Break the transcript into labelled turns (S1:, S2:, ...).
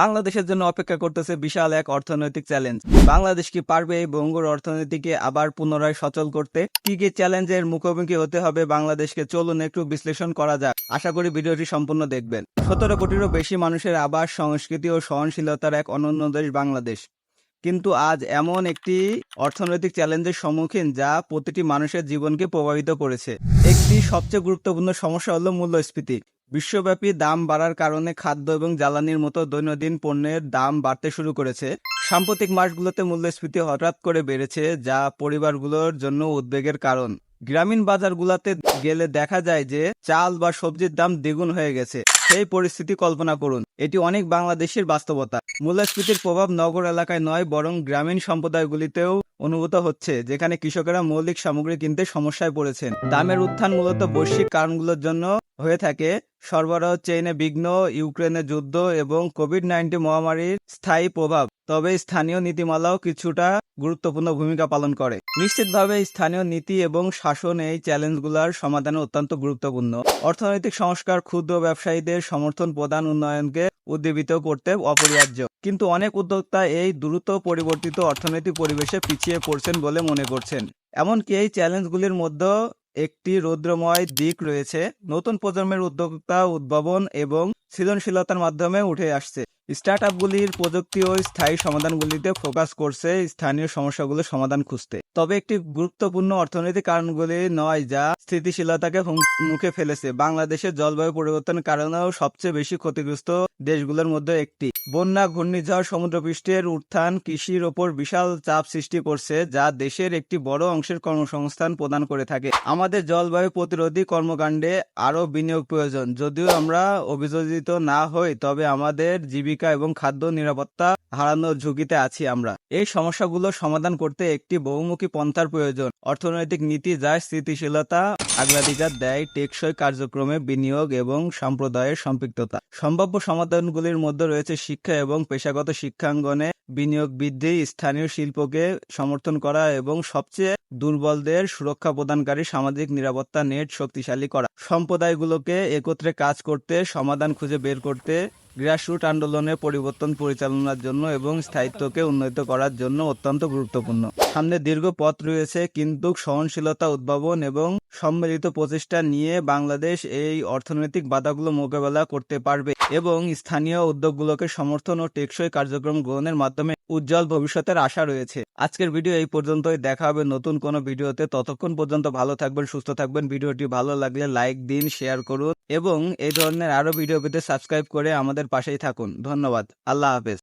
S1: বাংলাদেশের জন্য অপেক্ষা করতেছে বিশাল এক অর্থনৈতিক চ্যালেঞ্জ বাংলাদেশ কি পারবে এই ভঙ্গুর অর্থনীতিকে আবার পুনরায় সচল করতে? কি কি চ্যালেঞ্জের মুখোমুখি হতে হবে বাংলাদেশকে? চলুন একটু বিশ্লেষণ করা যাক। আশা করি ভিডিওটি সম্পূর্ণ দেখবেন। সতেরো কোটিরও বেশি মানুষের আবাস, সংস্কৃতি ও সহনশীলতার এক অনন্য দেশ বাংলাদেশ। কিন্তু আজ এমন একটি অর্থনৈতিক চ্যালেঞ্জের সম্মুখীন যা প্রতিটি মানুষের জীবনকে প্রভাবিত করেছে। একটি সবচেয়ে গুরুত্বপূর্ণ সমস্যা হলো মূল্যস্ফীতি। বিশ্বব্যাপী দাম বাড়ার কারণে খাদ্য এবং জ্বালানির মতো দৈনন্দিন পণ্যের দাম বাড়তে শুরু করেছে। সাম্প্রতিক মাসগুলোতে মূল্যস্ফীতি হঠাৎ করে বেড়েছে, যা পরিবারগুলোর জন্য উদ্বেগের কারণ। গ্রামীণ বাজারগুলোতে গেলে দেখা যায় যে, চাল বা সবজির দাম দ্বিগুণ হয়ে গেছে। সেই পরিস্থিতি কল্পনা করুন, এটি অনেক বাংলাদেশের বাস্তবতা। মূল্যস্ফীতির প্রভাব নগর এলাকায় নয়, বরং গ্রামীণ সম্প্রদায়গুলিতেও অনুভূত হচ্ছে, যেখানে কৃষকেরা মৌলিক সামগ্রী কিনতে সমস্যায় পড়েছেন। দামের উত্থান মূলত বৈশ্বিক কারণগুলোর জন্য হয়ে থাকে। সরবরাহ চেইনে বিঘ্ন ইউক্রেনের যুদ্ধ এবং কোভিড নাইন্টিন মহামারীর স্থায়ী প্রভাব। তবে স্থানীয় নীতিমালাও কিছুটা গুরুত্বপূর্ণ ভূমিকা পালন করে। নিশ্চিতভাবে স্থানীয় নীতি এবং শাসন এই চ্যালেঞ্জগুলোর সমাধানে অত্যন্ত গুরুত্বপূর্ণ। অর্থনৈতিক সংস্কার ক্ষুদ্র ব্যবসায়ীদের সমর্থন প্রদান উন্নয়নকে উদ্দীপিত করতে অপরিহার্য। কিন্তু অনেক উদ্যোক্তা এই দ্রুত পরিবর্তিত অর্থনৈতিক পরিবেশে পিছিয়ে পড়ছেন বলে মনে করছেন। এমনকি এই চ্যালেঞ্জগুলির মধ্যে একটি রৌদ্রময় দিক রয়েছে। নতুন প্রজন্মের উদ্যোক্তা, উদ্ভাবন এবং সৃজনশীলতার মাধ্যমে উঠে আসছে। স্টার্ট আপগুলির প্রযুক্তি ও স্থায়ী সমাধানগুলিতে ফোকাস করছে স্থানীয় সমস্যাগুলোর সমাধান খুঁজতে। তবে একটি গুরুত্বপূর্ণ অর্থনৈতিক কারণগুলি নয় যা স্থিতিশীলতাকে মুখে ফেলেছে। বাংলাদেশের জলবায়ু পরিবর্তনের কারণেও সবচেয়ে বেশি ক্ষতিগ্রস্ত দেশগুলোর মধ্যে একটি। বন্যা ঘূর্ণিঝড় সমুদ্রপৃষ্ঠের উত্থান কৃষির ওপর বিশাল চাপ সৃষ্টি করছে, যা দেশের একটি বড় অংশের কর্মসংস্থান প্রদান করে থাকে। আমাদের জলবায়ু প্রতিরোধী কর্মকাণ্ডে আরও বিনিয়োগ প্রয়োজন। যদিও আমরা অভিযোজিত না হই, তবে আমাদের জীবিকা এবং খাদ্য নিরাপত্তা হারানোর ঝুঁকিতে আছি আমরা। এই সমস্যাগুলো সমাধান করতে একটি বহুমুখী পন্থার প্রয়োজন। অর্থনৈতিক নীতি যা স্থিতিশীলতা অগ্রাধিকার দেয় টেকসই কার্যক্রমে বিনিয়োগ এবং সম্প্রদায়ের সম্পৃক্ততা। সম্ভাব্য সমাধানগুলির মধ্যে রয়েছে শিক্ষা এবং পেশাগত শিক্ষাঙ্গনে বিনিয়োগ বৃদ্ধি, স্থানীয় শিল্পকে সমর্থন করা এবং সবচেয়ে দুর্বলদের সুরক্ষা প্রদানকারী সামাজিক নিরাপত্তা নেট শক্তিশালী করা। সম্প্রদায়গুলোকে একত্রে কাজ করতে, সমাধান খুঁজে বের করতে, গ্রাসরুট আন্দোলনের পরিবর্তন পরিচালনার জন্য এবং স্থায়িত্বকে উন্নীত করার জন্য অত্যন্ত গুরুত্বপূর্ণ। সামনে দীর্ঘ পথ রয়েছে, কিন্তু সহনশীলতা উদ্ভাবন এবং সম্মিলিত প্রচেষ্টা নিয়ে বাংলাদেশ এই অর্থনৈতিক বাধাগুলো মোকাবেলা করতে পারবে এবং স্থানীয় উদ্যোগগুলোকে সমর্থন ও টেকসই কার্যক্রম গ্রহণের মাধ্যমে উজ্জ্বল ভবিষ্যতের আশা রয়েছে। আজকের ভিডিও এই পর্যন্তই, দেখা হবে নতুন কোনো ভিডিওতে। ততক্ষণ পর্যন্ত ভালো থাকবেন, সুস্থ থাকবেন। ভিডিওটি ভালো লাগলে লাইক দিন, শেয়ার করুন এবং এই ধরনের আরও ভিডিও পেতে সাবস্ক্রাইব করে আমাদের পাশেই থাকুন। ধন্যবাদ। আল্লাহ হাফেজ।